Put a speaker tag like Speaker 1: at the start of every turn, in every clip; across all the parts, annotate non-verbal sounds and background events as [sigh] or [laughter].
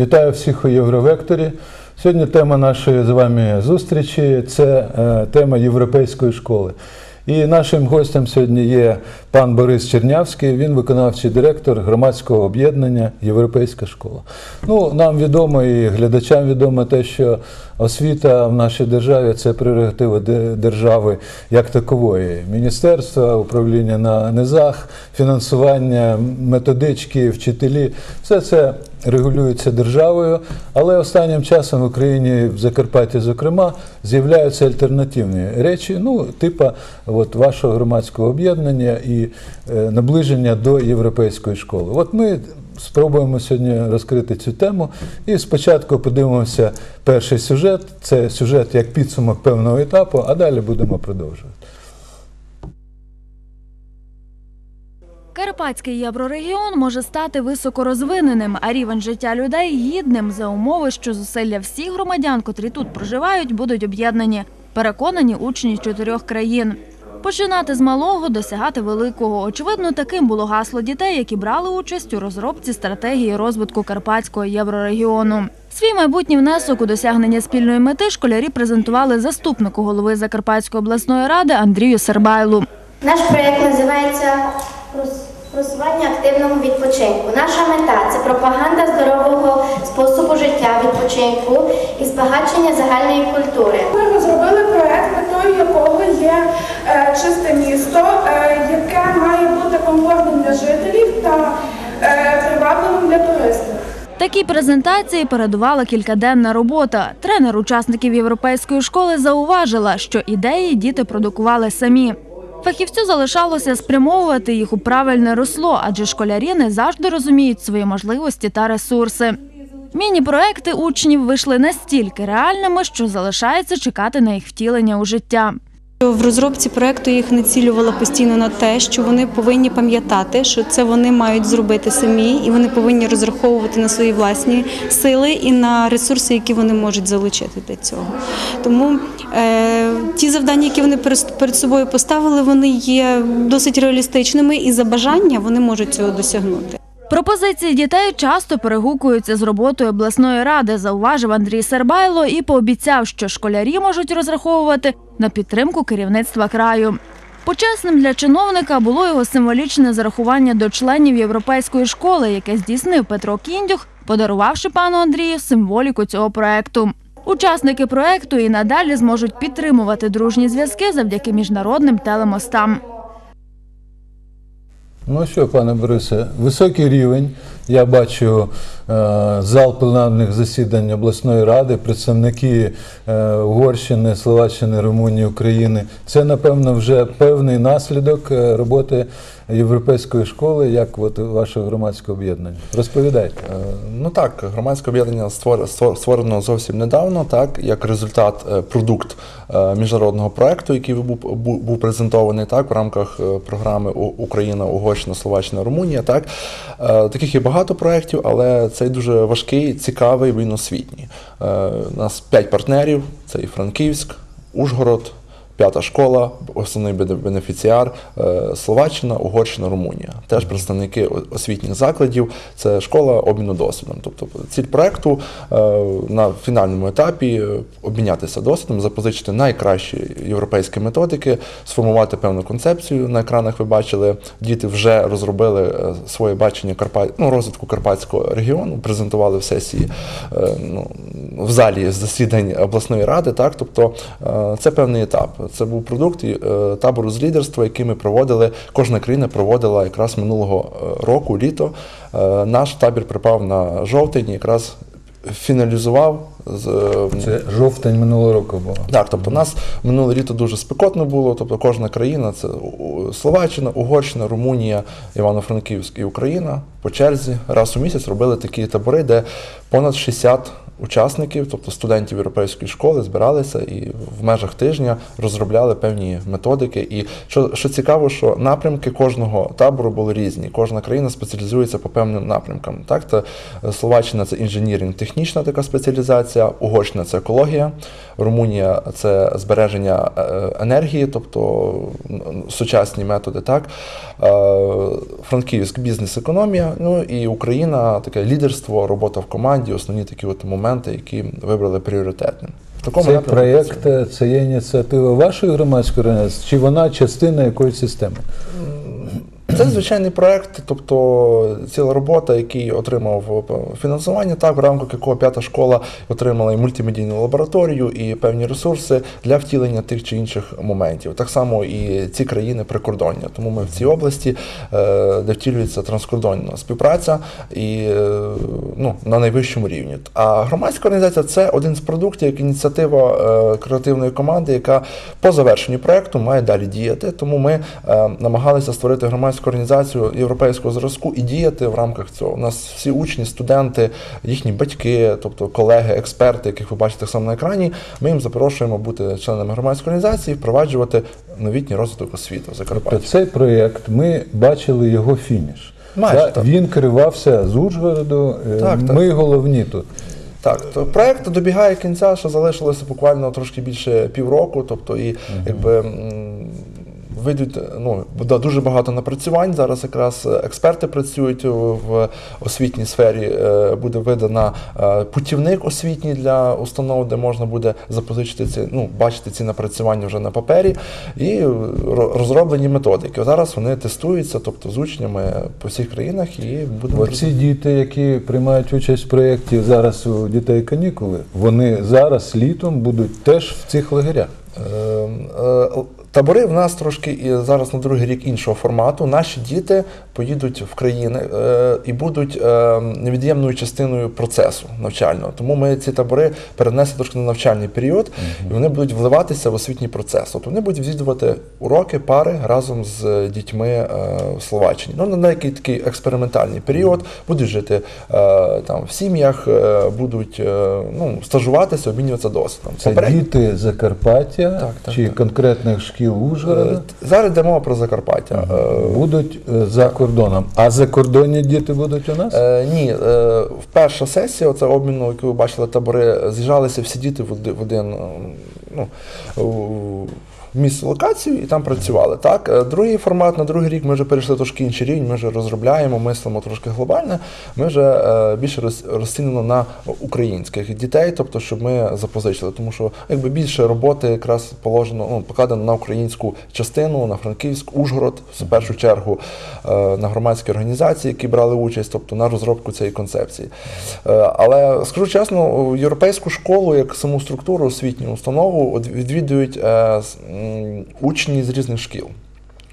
Speaker 1: Вітаю всіх у Євровекторі. Сьогодні тема нашої з вами зустрічі це е, тема європейської школи. І нашим гостем сьогодні є пан Борис Чернявський, він виконавчий директор громадського об'єднання Європейська школа. Ну, нам відомо і глядачам відомо те, що освіта в нашій державі це прерогатива держави як такової. Міністерства, управління на низах, фінансування, методички, вчителі все це регулюється державою, але останнім часом в Україні, в Закарпатті, зокрема, з'являються альтернативні речі, ну, типа от, вашого громадського об'єднання і е, наближення до європейської школи. От ми спробуємо сьогодні розкрити цю тему. І спочатку подивимося перший сюжет. Це сюжет як підсумок певного етапу, а далі будемо продовжувати.
Speaker 2: Карпатський єврорегіон може стати високорозвиненим, а рівень життя людей гідним за умови, що зусилля всіх громадян, котрі тут проживають, будуть об'єднані. Переконані учні чотирьох країн. Починати з малого, досягати великого. Очевидно, таким було гасло дітей, які брали участь у розробці стратегії розвитку карпатського єврорегіону. Свій майбутній внесок у досягнення спільної мети школярі презентували заступнику голови Закарпатської обласної ради Андрію Сербайлу.
Speaker 3: Наш проєкт називається «Прос- просування активного відпочинку. Наша мета це пропаганда здорового способу життя, відпочинку і збагачення загальної культури.
Speaker 4: Ми розробили проект, метою якого є е, чисте місто, е, яке має бути комфортним для жителів та е, привабливим для туристів.
Speaker 2: Такій презентації передувала кількаденна робота. Тренер учасників європейської школи зауважила, що ідеї діти продукували самі. Фахівцю залишалося спрямовувати їх у правильне русло, адже школярі не завжди розуміють свої можливості та ресурси. Міні-проекти учнів вийшли настільки реальними, що залишається чекати на їх втілення у життя.
Speaker 5: В розробці проекту їх націлювала постійно на те, що вони повинні пам'ятати, що це вони мають зробити самі, і вони повинні розраховувати на свої власні сили і на ресурси, які вони можуть залучити для цього. Тому е, ті завдання, які вони перед собою поставили, вони є досить реалістичними, і за бажання вони можуть цього досягнути.
Speaker 2: Пропозиції дітей часто перегукуються з роботою обласної ради, зауважив Андрій Сербайло і пообіцяв, що школярі можуть розраховувати на підтримку керівництва краю. Почесним для чиновника було його символічне зарахування до членів європейської школи, яке здійснив Петро Кіндюх, подарувавши пану Андрію символіку цього проекту. Учасники проекту і надалі зможуть підтримувати дружні зв'язки завдяки міжнародним телемостам.
Speaker 1: Ну що, пане Борисе, високий рівень. Я бачу е, зал пленарних засідань обласної ради, представники е, Угорщини, Словаччини, Румунії, України. Це, напевно, вже певний наслідок е, роботи європейської школи, як от вашого громадського об'єднання. Розповідайте.
Speaker 6: Е, Ну так, громадське об'єднання створ- створ- створено зовсім недавно, так як результат, е, продукт е, міжнародного проекту, який був, презентований так в рамках програми Україна, Угорщина, Словаччина, Румунія. Так таких є багато проєктів, але цей дуже важкий, цікавий, він освітній. У нас п'ять партнерів: це і Франківськ, Ужгород. П'ята школа, основний бене- бенефіціар е, Словаччина, Угорщина, Румунія. Теж представники освітніх закладів. Це школа обміну досвідом. Тобто ціль проекту е, на фінальному етапі е, обмінятися досвідом, запозичити найкращі європейські методики, сформувати певну концепцію. На екранах ви бачили, діти вже розробили своє бачення Карпа... ну, розвитку карпатського регіону, презентували в сесії ну, в залі засідань обласної ради. Так, тобто це певний етап. Це був продукт е, табору з лідерства, який ми проводили. Кожна країна проводила якраз минулого е, року, літо. Е, Наш табір припав на жовтень, якраз фіналізував
Speaker 1: Це жовтень минулого року було.
Speaker 6: так, тобто у нас минуле літо дуже спекотно було. Тобто кожна країна це Словаччина, Угорщина, Румунія, Івано-Франківськ і Україна по черзі раз у місяць робили такі табори, де понад 60 учасників, тобто студентів європейської школи, збиралися і в межах тижня розробляли певні методики. І що, що цікаво, що напрямки кожного табору були різні. Кожна країна спеціалізується по певним напрямкам. Так, то е, Словаччина це інженіринг, технічна така спеціалізація, Угорщина це екологія, Румунія це збереження е, енергії, тобто сучасні методи. Так, Е, Франківськ бізнес-економія. Ну і Україна таке лідерство, робота в команді, основні такі от моменти, які вибрали пріоритетним. Такому
Speaker 1: Цей проєкт е, це є ініціатива вашої громадської організації, чи вона частина якоїсь системи?
Speaker 6: Це звичайний проект, тобто ціла робота, який отримав е, фінансування, так в рамках якого п'ята школа отримала і мультимедійну лабораторію, і певні ресурси для втілення тих чи інших моментів. Так само і ці країни прикордоння. Тому ми в цій області, е, де втілюється транскордонна співпраця і е, ну, на найвищому рівні. А громадська організація це один з продуктів, як ініціатива креативної команди, яка по завершенню проекту має далі діяти. Тому ми намагалися створити громадську організацію європейського зразку і діяти в рамках цього. У нас всі учні, студенти, їхні батьки, тобто колеги, експерти, яких ви бачите так само на екрані. Ми їм запрошуємо бути членами громадської організації, впроваджувати новітній розвиток освіти в Закарпатті.
Speaker 1: Тобто цей проєкт, ми бачили його фініш.
Speaker 6: Майже
Speaker 1: Та-
Speaker 6: так.
Speaker 1: Він керувався з Ужгороду, е,
Speaker 6: Так, так.
Speaker 1: ми головні тут.
Speaker 6: Так, то проект добігає кінця, що залишилося буквально трошки більше півроку. Тобто, і якби м, вийдуть ну, буде дуже багато напрацювань. Зараз якраз експерти працюють в освітній сфері. Е, Буде видана е, путівник освітній для установ, де можна буде запозичити ці, ну, бачити ці напрацювання вже на папері, і розроблені методики. Зараз вони тестуються, тобто з учнями по всіх країнах, і будемо
Speaker 1: Оці діти, які приймають участь в проєкті, зараз у дітей канікули, вони зараз літом будуть теж в цих лагерях.
Speaker 6: Табори в нас трошки і зараз на другий рік іншого формату. Наші діти поїдуть в країни е, і будуть е, невід'ємною частиною процесу навчального. Тому ми ці табори перенесли трошки на навчальний період, і вони будуть вливатися в освітній процес. Тобто вони будуть відвідувати уроки, пари разом з дітьми е, в Словаччині. Ну, на деякий такий експериментальний період, будуть жити е, там в сім'ях, е, будуть е, ну, стажуватися, обмінюватися досвідом.
Speaker 1: Це
Speaker 6: Попередньо-
Speaker 1: діти Закарпаття
Speaker 6: Так, так,
Speaker 1: чи
Speaker 6: так.
Speaker 1: конкретних шкіл Ужгорода
Speaker 6: Е, Зараз йде мова про Закарпаття. Е,
Speaker 1: будуть е, за кордоном. А закордонні діти будуть у нас?
Speaker 6: Ні, в перша сесія, оце обміну, яку ви бачили табори, з'їжджалися всі діти в один, в один е, ну, місце локацію і там працювали. Так? Е, Другий формат на другий рік ми вже перейшли трошки інший рівень, ми вже розробляємо, мислимо трошки глобально. Ми вже е, більше роз- розцінено на українських дітей, тобто, щоб ми запозичили, тому що якби більше роботи якраз положено, ну, покладено на українську частину, на Франківськ, Ужгород, в першу чергу, е, на громадські організації, які брали участь, тобто на розробку цієї концепції. Але скажу чесно, європейську школу як саму структуру освітню установу відвідують учні з різних шкіл.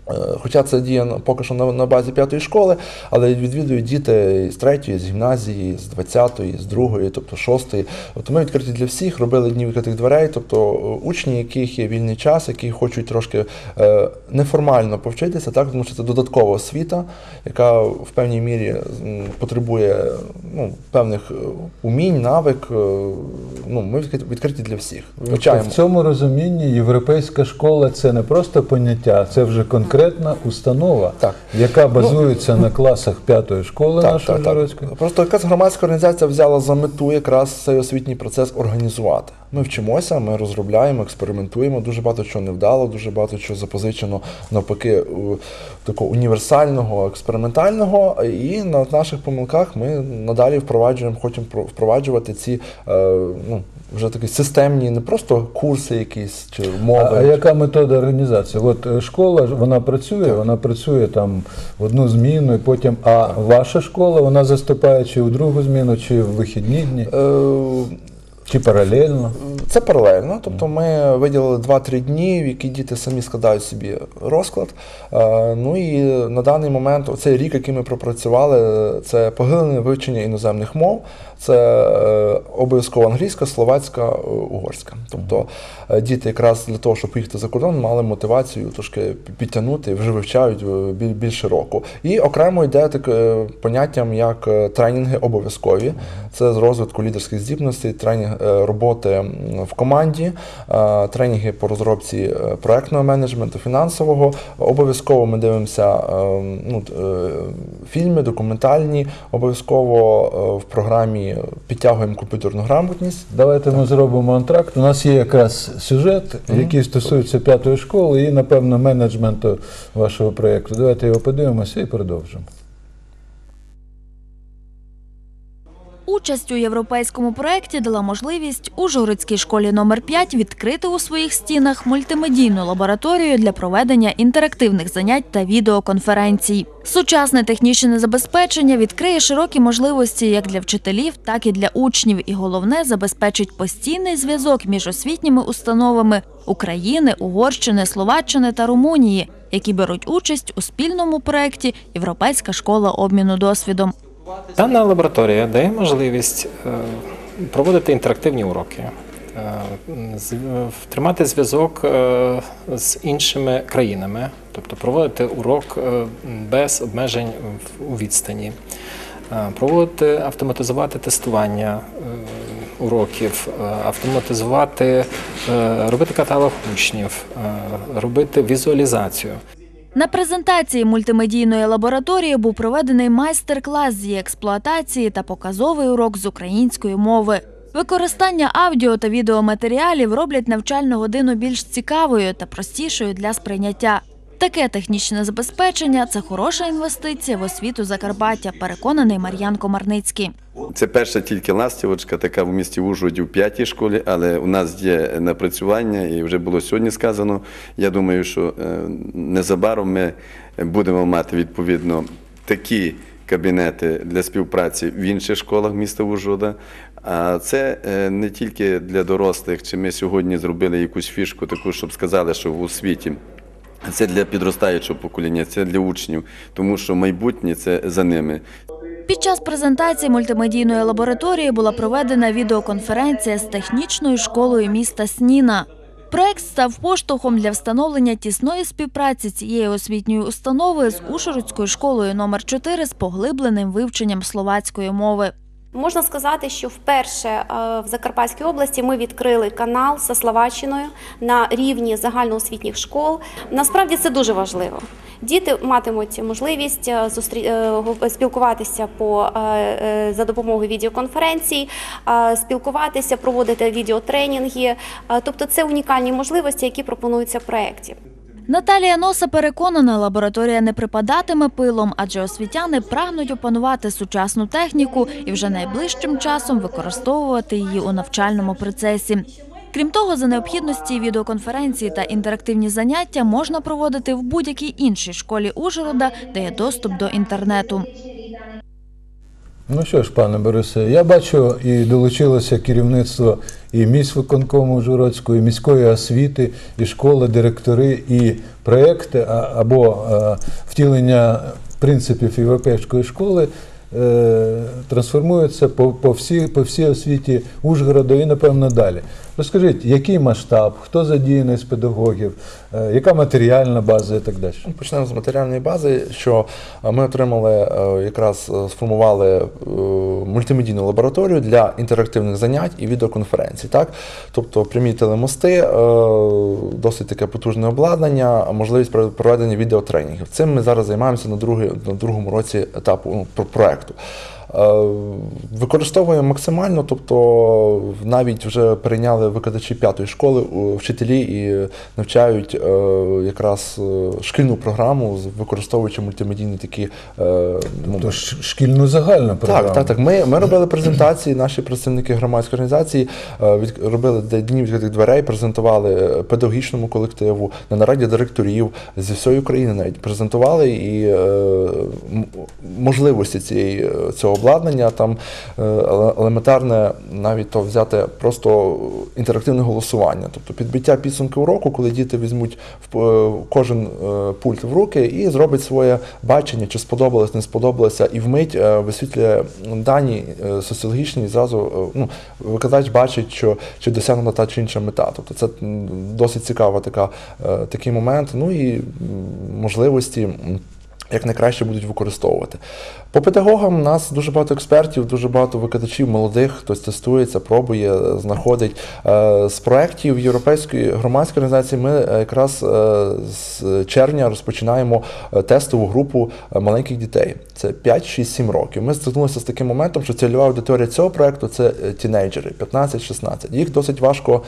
Speaker 6: Е, Хоча це діє поки що на, базі п'ятої школи, але відвідують діти з третьої, з гімназії, з 20-ї, з другої, тобто шостої. Тобто ми відкриті для всіх, робили дні відкритих дверей, тобто е, учні, яких є вільний час, які хочуть трошки е, неформально повчитися, так, тому що це додаткова освіта, яка в певній мірі потребує ну, певних умінь, навик. Ну, ми відкриті, для всіх. Вивчаємо.
Speaker 1: В цьому розумінні європейська школа це не просто поняття, це вже конкретна установа,
Speaker 6: Так.
Speaker 1: яка базується на класах п'ятої школи
Speaker 6: Так,
Speaker 1: нашої
Speaker 6: так, так. Просто якась громадська організація взяла за мету якраз цей освітній процес організувати. Ми вчимося, ми розробляємо, експериментуємо. Дуже багато чого не вдало, дуже багато чого запозичено навпаки такого універсального, експериментального. І на наших помилках ми надалі впроваджуємо, хочемо про- впроваджувати ці е, ну, вже такі системні, не просто курси якісь чи мови.
Speaker 1: А, а яка метода організації? От е, школа вона працює, вона працює там в одну зміну, і потім. А ваша школа вона заступає чи у другу зміну, чи в вихідні дні,
Speaker 6: Е,
Speaker 1: чи паралельно.
Speaker 6: Це паралельно, тобто ми виділили 2-3 дні, в які діти самі складають собі розклад. Е, Ну і на даний момент, цей рік, який ми пропрацювали, це поглиблене вивчення іноземних мов. Це е, обов'язково англійська, словацька, е, угорська. Тобто е, діти якраз для того, щоб поїхати за кордон, мали мотивацію трошки підтягнути, вже вивчають більше року. І окремо йде таке поняттям як тренінги обов'язкові. Це з розвитку лідерських здібностей, тренінг роботи в команді, тренінги по розробці проектного менеджменту, фінансового. Обов'язково ми дивимося ну, фільми, документальні. Обов'язково в програмі підтягуємо комп'ютерну грамотність.
Speaker 1: Давайте ми зробимо антракт. У нас є якраз сюжет, який стосується п'ятої школи і, напевно, менеджменту вашого проєкту. Давайте його подивимося і продовжимо.
Speaker 2: Участь у європейському проєкті дала можливість Ужгородській школі номер 5 відкрити у своїх стінах мультимедійну лабораторію для проведення інтерактивних занять та відеоконференцій. Сучасне технічне забезпечення відкриє широкі можливості як для вчителів, так і для учнів, і головне забезпечить постійний зв'язок між освітніми установами України, Угорщини, Словаччини та Румунії, які беруть участь у спільному проєкті Європейська школа обміну досвідом.
Speaker 7: Дана лабораторія дає можливість е, проводити інтерактивні уроки, е, тримати зв'язок е, з іншими країнами, тобто проводити урок без обмежень у відстані, проводити автоматизувати тестування уроків, автоматизувати, робити каталог учнів, робити візуалізацію.
Speaker 2: На презентації мультимедійної лабораторії був проведений майстер-клас з експлуатації та показовий урок з української мови. Використання аудіо та відеоматеріалів роблять навчальну годину більш цікавою та простішою для сприйняття. Таке технічне забезпечення це хороша інвестиція в освіту Закарпаття, переконаний Мар'ян Комарницький.
Speaker 8: Це перша тільки ластівочка, така в місті Ужгороді в п'ятій школі, але у нас є напрацювання, і вже було сьогодні сказано. Я думаю, що е, незабаром ми будемо мати відповідно такі кабінети для співпраці в інших школах міста Ужгорода. А це е, не тільки для дорослих, чи ми сьогодні зробили якусь фішку, таку, щоб сказали, що в освіті. Це для підростаючого покоління, це для учнів, тому що майбутнє це за ними.
Speaker 2: Під час презентації мультимедійної лабораторії була проведена відеоконференція з технічною школою міста Сніна. Проект став поштовхом для встановлення тісної співпраці цієї освітньої установи з Ушородською школою номер 4 з поглибленим вивченням словацької мови.
Speaker 9: Можна сказати, що вперше е, в Закарпатській області ми відкрили канал зі Словаччиною на рівні загальноосвітніх школ. Насправді це дуже важливо. Діти матимуть можливість е, е, спілкуватися за допомогою відеоконференцій, спілкуватися, проводити відеотренінги. Тобто це унікальні можливості, які пропонуються в проєкті.
Speaker 2: Наталія Носа переконана, лабораторія не припадатиме пилом, адже освітяни прагнуть опанувати сучасну техніку і вже найближчим часом використовувати її у навчальному процесі. Крім того, за необхідності відеоконференції та інтерактивні заняття можна проводити в будь-якій іншій школі Ужгорода, де є доступ до інтернету.
Speaker 1: Ну що ж, пане Борисе, я бачу і долучилося керівництво і міськвиконкому Ужгородської, і міської освіти, і школи, директори, і проекти або е, втілення принципів європейської школи е, трансформуються по, по, всій, по всій освіті Ужгороду і, напевно, далі. Розкажіть, який масштаб, хто задіяний з педагогів, е, яка матеріальна база і так далі.
Speaker 6: Почнемо з матеріальної бази, що е, ми отримали е, якраз сформували мультимедійну лабораторію для інтерактивних занять і відеоконференцій. Так? Тобто прямі телемости, досить таке потужне обладнання, можливість про- проведення відеотренінгів. Цим ми зараз займаємося на, другий, на другому році етапу ну, про- проекту. Е, Використовуємо максимально, тобто навіть вже перейняли викладачі п'ятої школи, вчителі і навчають е, якраз е, шкільну програму, використовуючи мультимедійні такі ну,
Speaker 1: шкільну загальну програму.
Speaker 6: так, так, так. Ми, ми робили презентації, наші представники громадської організації від, робили дні відкритих дверей, презентували педагогічному колективу, на нараді директорів зі всієї України навіть презентували і можливості цієї, цього обладнання, там е, елементарне навіть то взяти просто інтерактивне голосування, тобто підбиття підсумки уроку, коли діти візьмуть в е, кожен е, пульт в руки і зробить своє бачення, чи сподобалось, не сподобалося, і вмить висвітлює дані соціологічні, і зразу ну, викладач бачить, що чи досягнута та чи інша мета. Тобто це досить цікава така, такий момент. Ну і можливості. М, Як найкраще будуть використовувати. По педагогам у нас дуже багато експертів, дуже багато викладачів молодих, хтось тестується, пробує, знаходить. Е, З проєктів Європейської громадської організації ми е, якраз е, з червня розпочинаємо е, тестову групу е, маленьких дітей. Це 5, 6, 7 років. Ми стикнулися з таким моментом, що цільова аудиторія цього проєкту це е, тінейджери 15-16. Їх досить важко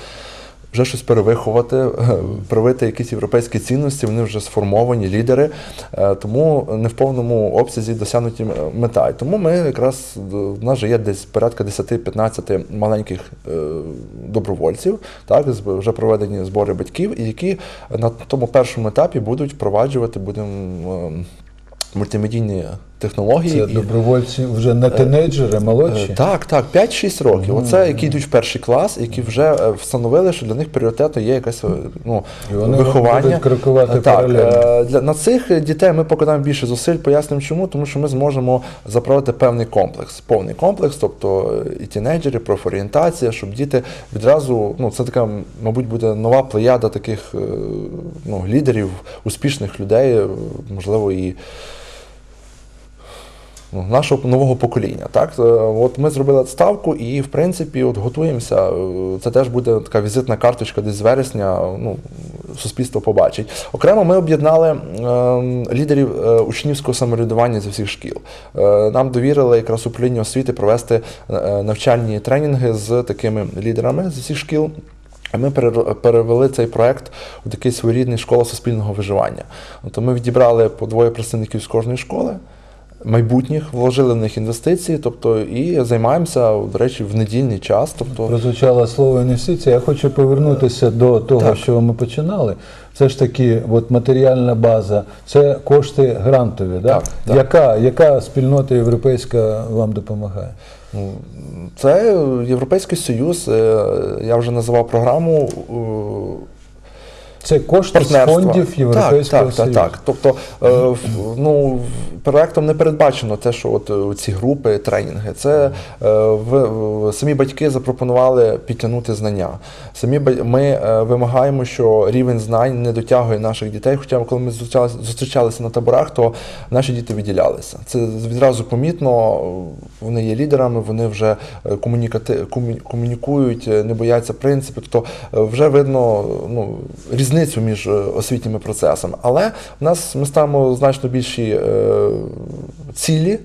Speaker 6: вже щось перевиховати, [laughs] привити якісь європейські цінності, вони вже сформовані лідери, е, тому не в повному обсязі досягнуті мета. І тому ми якраз в нас же є десь порядка 10-15 маленьких е, добровольців, так вже проведені збори батьків, і які на тому першому етапі будуть впроваджувати, будемо. е, Мультимедійні технології
Speaker 1: Це
Speaker 6: і-
Speaker 1: добровольці вже не тинейджери, молодші.
Speaker 6: Е, Так, так, 5-6 років. Оце які йдуть в перший клас, які вже е, встановили, що для них пріоритетом є якесь е, ну,
Speaker 1: І вони
Speaker 6: виховання.
Speaker 1: будуть крокувати
Speaker 6: Е, так, е, для, на цих дітей ми покладаємо більше зусиль, пояснимо чому, тому що ми зможемо запровадити певний комплекс, повний комплекс, тобто е, і тінейджери, профорієнтація, щоб діти відразу, ну це така, мабуть, буде нова плеяда таких е, ну, лідерів, успішних людей, е, можливо, і нашого нового покоління. Так? Е, От ми зробили ставку і, в принципі, от готуємося. Е, Це теж буде така візитна карточка десь з вересня. Ну, суспільство побачить. Окремо ми об'єднали е, лідерів е, учнівського самоврядування зі всіх шкіл. Нам довірили якраз управління освіти провести навчальні тренінги з такими лідерами з всіх шкіл. Ми перевели цей проект у такий своєрідний школа суспільного виживання. Тобто ми відібрали по двоє представників з кожної школи, майбутніх, вложили в них інвестиції, тобто і займаємося, до речі, в недільний час. Тобто,
Speaker 1: Прозвучало слово інвестиція. Я хочу повернутися до того,
Speaker 6: Так.
Speaker 1: що ми починали. Все ж таки, от матеріальна база, це кошти грантові. Да?
Speaker 6: Так, так.
Speaker 1: Яка, яка спільнота європейська вам допомагає?
Speaker 6: Ну, Це Європейський Союз. е, Я вже називав програму.
Speaker 1: Це кошти з фондів Європейського
Speaker 6: так, так, Так, так. Тобто, е, ну, проектом не передбачено те, що от е, ці групи, тренінги. Це е, в, самі батьки запропонували підтягнути знання. Самі ми вимагаємо, що рівень знань не дотягує наших дітей. Хоча коли ми зустрічалися, на таборах, то наші діти виділялися. Це відразу помітно. Вони є лідерами, вони вже комунікати, комунікують, не бояться принципів. Тобто вже видно ну, різницю між е, освітніми процесами. Але в нас ми ставимо значно більші е, цілі.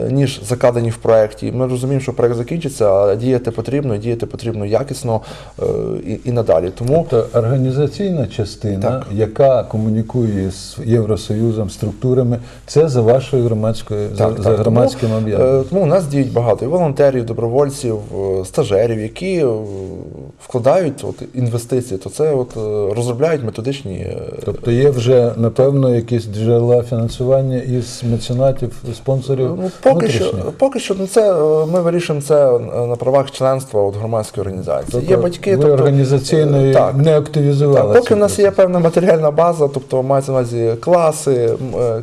Speaker 6: Е, Ніж закладені в проєкті. Ми розуміємо, що проєкт закінчиться, а діяти потрібно, діяти потрібно якісно е, і, і надалі. Тому
Speaker 1: Тобто організаційна частина,
Speaker 6: Так.
Speaker 1: яка комунікує з Євросоюзом, структурами, це за вашою громадською за,
Speaker 6: Так,
Speaker 1: за громадським об'єднанням.
Speaker 6: е, Тому у нас діють багато і волонтерів, добровольців, стажерів, які вкладають от, інвестиції, то це от, розробляють методичні.
Speaker 1: Тобто є вже напевно якісь джерела фінансування із меценатів, спонсорів
Speaker 6: Ну, поки що, поки що ну, це е, ми вирішуємо це е, на правах членства от, громадської організації.
Speaker 1: Тобто
Speaker 6: є батьки,
Speaker 1: ви
Speaker 6: тобто,
Speaker 1: організаційно
Speaker 6: е, так.
Speaker 1: не активізували.
Speaker 6: Так, поки в нас є певна матеріальна база, тобто мається на увазі класи,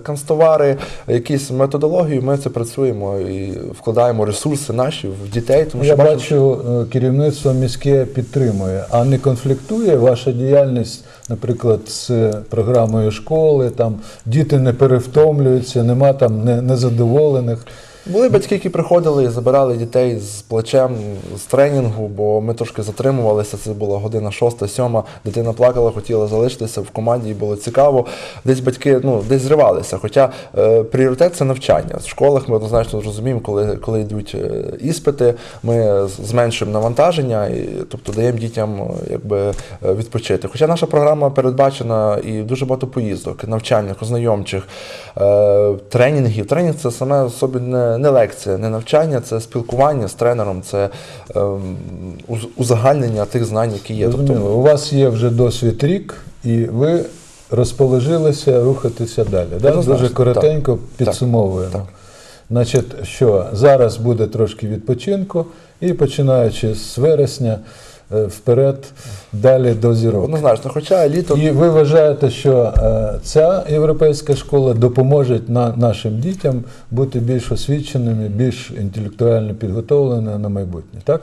Speaker 6: канцтовари, якісь методології, ми це працюємо і вкладаємо ресурси наші в дітей. Тому
Speaker 1: Ну, Я
Speaker 6: що
Speaker 1: бачу, е, керівництво міське підтримує, а не конфліктує ваша діяльність, наприклад, з програмою школи, там діти не перевтомлюються, нема там не- незадоволених.
Speaker 6: Були батьки, які приходили і забирали дітей з плечем з тренінгу, бо ми трошки затримувалися. Це була година шоста, сьома. Дитина плакала, хотіла залишитися в команді, їй було цікаво. Десь батьки ну, десь зривалися. Хоча е, пріоритет це навчання. В школах ми однозначно розуміємо, коли, коли йдуть е, іспити, ми зменшуємо навантаження, і, тобто даємо дітям е, якби, е, відпочити. Хоча наша програма передбачена і дуже багато поїздок, навчальних, ознайомчих, е, тренінгів. Тренінг це саме собі не, не лекція, не навчання, це спілкування з тренером, це ем, узагальнення тих знань, які є. Тобто,
Speaker 1: У вас є вже досвід рік, і ви розположилися рухатися далі. Да? Дуже коротенько
Speaker 6: так.
Speaker 1: підсумовуємо.
Speaker 6: Так.
Speaker 1: Значить, що зараз буде трошки відпочинку, і починаючи з вересня вперед, далі до зірок.
Speaker 6: Однозначно, хоча літо
Speaker 1: І ви вважаєте, що е, ця європейська школа допоможе на, нашим дітям бути більш освіченими, більш інтелектуально підготовленими на майбутнє, так?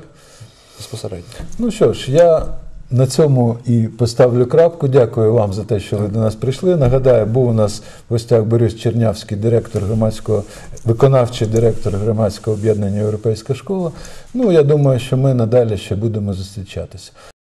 Speaker 6: безпосередньо.
Speaker 1: Ну що ж, я на цьому і поставлю крапку. Дякую вам за те, що ви до нас прийшли. Нагадаю, був у нас в гостях Борис Чернявський, директор громадського, виконавчий директор громадського об'єднання Європейська школа. Ну, я думаю, що ми надалі ще будемо зустрічатися.